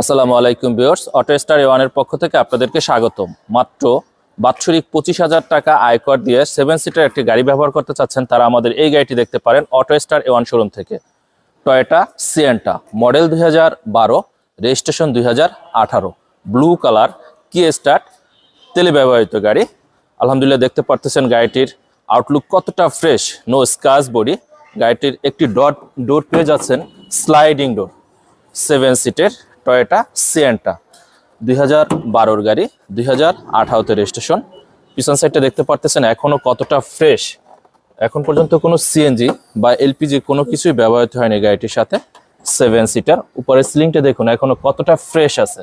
আসসালামু আলাইকুম বিয়ার্স auto star ওয়ানের পক্ষ থেকে আপনাদেরকে স্বাগতম। মাত্র বাৎসরিক পঁচিশ হাজার টাকা আয়কর দিয়ে সেভেন সিটার একটি গাড়ি ব্যবহার করতে চাচ্ছেন তারা আমাদের এই গাড়িটি দেখতে পারেন অটো স্টার ওয়ান শোরুম থেকে। টয়োটা সিয়েন্টা মডেল দুই হাজার বারো রেজিস্ট্রেশন দুই হাজার আঠারো। ব্লু কালার কি স্টার্ট তেলে ব্যবহৃত গাড়ি। আলহামদুলিল্লাহ দেখতে পারতেছেন গাড়িটির আউটলুক কতটা ফ্রেশ নো স্কাচ বডি গাড়িটির একটি ডট ডোর পেয়ে যাচ্ছেন স্লাইডিং ডোর সেভেন সিটের টয়োটা সিয়েন্টা দুই হাজার বারোর গাড়ি, দুই হাজার আঠারোতে রেজিস্ট্রেশন। পিছন সাইডটা দেখতে পারতেছেন এখনও কতটা ফ্রেশ। এখন পর্যন্ত কোনো সিএনজি বা এলপিজি কোনো কিছুই ব্যবহৃত হয়নি গাড়িটির সাথে। সেভেন সিটার উপরে সিলিংটা দেখুন, এখনও কতটা ফ্রেশ আছে।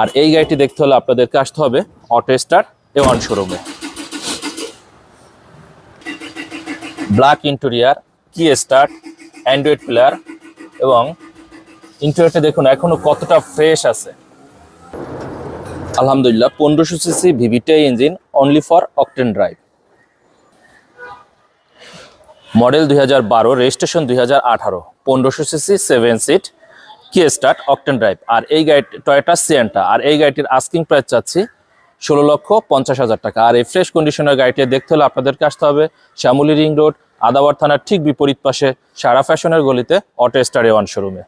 আর এই গাড়িটি দেখতে হলে আপনাদেরকে আসতে হবে অটো স্টার এ ওয়ান শোরুমে। Black interior, key start android player এবং ইন্টেরিয়রটা দেখুন, এখনও কতটা ফ্রেশ আছে। আলহামদুলিল্লাহ, পনেরোশো CC VVTi engine only for octane drive model দুই হাজার বারো রেজিস্ট্রেশন দুই হাজার আঠারো, পনেরোশো CC seven seat key start octane drive আর এই গাড়ি টয়োটা সিয়েন্টা আর এই গাড়িটির আস্কিং প্রাইস চাচ্ছি ষোলো লক্ষ পঞ্চাশ হাজার টাকা। আর এই ফ্রেশ কন্ডিশনের গাড়িটি দেখতে হলে আপনাদেরকে আসতে হবে শ্যামলী রিং রোড আদাবার থানার ঠিক বিপরীত পাশে সারা ফ্যাশনের গলিতে অটো স্টার ওয়ান শোরুমে